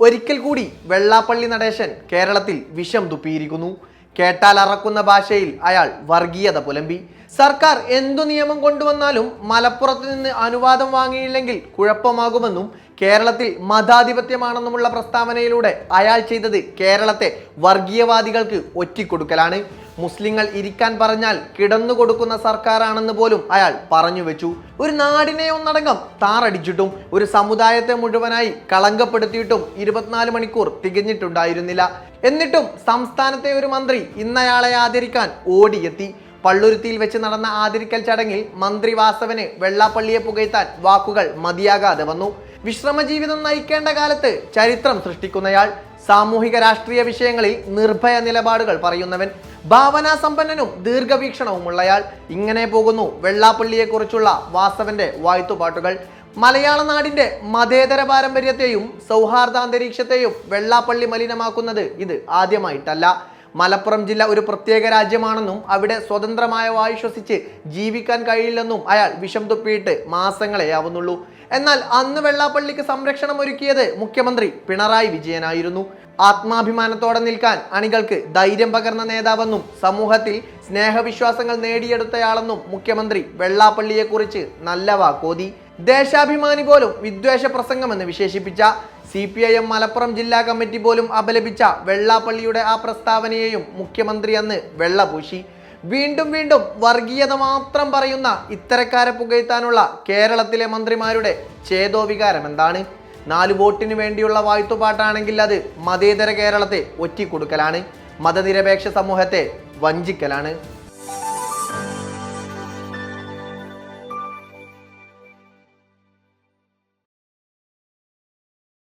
ഒരിക്കൽ കൂടി വെള്ളാപ്പള്ളി നടേശൻ കേരളത്തിൽ വിഷം തുപ്പിയിരിക്കുന്നു. കേട്ടാൽ അറക്കുന്ന ഭാഷയിൽ അയാൾ വർഗീയത പുലമ്പി. സർക്കാർ എന്തു നിയമം കൊണ്ടുവന്നാലും മലപ്പുറത്ത് നിന്ന് അനുവാദം വാങ്ങിയില്ലെങ്കിൽ കുഴപ്പമാകുമെന്നും കേരളത്തിൽ മതാധിപത്യമാണെന്നുമുള്ള പ്രസ്താവനയിലൂടെ അയാൾ ചെയ്തത് കേരളത്തെ വർഗീയവാദികൾക്ക് ഒറ്റിക്കൊടുക്കലാണ്. മുസ്ലിങ്ങൾ ഇരിക്കാൻ പറഞ്ഞാൽ കിടന്നു കൊടുക്കുന്ന സർക്കാരാണെന്ന് പോലും അയാൾ പറഞ്ഞു വെച്ചു. ഒരു നാടിനെ ഒന്നടങ്കം താറടിച്ചിട്ടും ഒരു സമുദായത്തെ മുഴുവനായി കളങ്കപ്പെടുത്തിയിട്ടും ഇരുപത്തിനാല് മണിക്കൂർ തികഞ്ഞിട്ടുണ്ടായിരുന്നില്ല. എന്നിട്ടും സംസ്ഥാനത്തെ ഒരു മന്ത്രി ഇന്നയാളെ ആദരിക്കാൻ ഓടിയെത്തി. പള്ളുരുത്തിയിൽ വെച്ച് നടന്ന ആദരിക്കൽ ചടങ്ങിൽ മന്ത്രി വാസവന് വെള്ളാപ്പള്ളിയെ പുകഴ്ത്താൻ വാക്കുകൾ മതിയാകാതെ വന്നു. വിശ്രമജീവിതം നയിക്കേണ്ട കാലത്ത് ചരിത്രം സൃഷ്ടിക്കുന്നയാൾ സാമൂഹിക രാഷ്ട്രീയ വിഷയങ്ങളിൽ നിർഭയ നിലപാടുകൾ പറയുന്നവൻ ഭാവനാ സമ്പന്നനും ദീർഘവീക്ഷണവുമുള്ളയാൾ ഇങ്ങനെ പോകുന്നു വെള്ളാപ്പള്ളിയെക്കുറിച്ചുള്ള വാസവന്റെ വായ്ത്തുപാട്ടുകൾ മലയാള നാടിന്റെ മതേതര പാരമ്പര്യത്തെയും സൗഹാർദ്ദാന്തരീക്ഷത്തെയും വെള്ളാപ്പള്ളി മലിനമാക്കുന്നത് ഇത് ആദ്യമായിട്ടല്ല. മലപ്പുറം ജില്ല ഒരു പ്രത്യേക രാജ്യമാണെന്നും അവിടെ സ്വതന്ത്രമായ വായു ശ്വസിച്ച് ജീവിക്കാൻ കഴിയില്ലെന്നും അയാൾ വിഷം തുപ്പിയിട്ട് മാസങ്ങളെ ആവുന്നുള്ളൂ. എന്നാൽ അന്ന് വെള്ളാപ്പള്ളിക്ക് സംരക്ഷണം ഒരുക്കിയത് മുഖ്യമന്ത്രി പിണറായി വിജയനായിരുന്നു. ആത്മാഭിമാനത്തോടെ നിൽക്കാൻ അണികൾക്ക് ധൈര്യം പകർന്ന നേതാവെന്നും സമൂഹത്തിൽ സ്നേഹവിശ്വാസങ്ങൾ നേടിയെടുത്തയാളെന്നും മുഖ്യമന്ത്രി വെള്ളാപ്പള്ളിയെക്കുറിച്ച് നല്ല വാക്കോതി. ദേശാഭിമാനി പോലും വിദ്വേഷ പ്രസംഗമെന്ന് വിശേഷിപ്പിച്ച C P I M Malappuram ജില്ലാ കമ്മിറ്റി പോലും അപലപിച്ച വെള്ളാപ്പള്ളിയുടെ ആ പ്രസ്താവനയെയും മുഖ്യമന്ത്രി അന്ന് വെള്ളപൂശി. വീണ്ടും വീണ്ടും വർഗീയത മാത്രം പറയുന്ന ഇത്തരക്കാരെ പുകഴ്ത്താനുള്ള കേരളത്തിലെ മന്ത്രിമാരുടെ ചേതോവികാരം എന്താണ്? നാല് വോട്ടിന് വേണ്ടിയുള്ള വായ്ത്തുപാട്ടാണെങ്കിൽ അത് മതേതര കേരളത്തെ ഒറ്റിക്കൊടുക്കലാണ്. മതനിരപേക്ഷ സമൂഹത്തെ വഞ്ചിക്കലാണ്.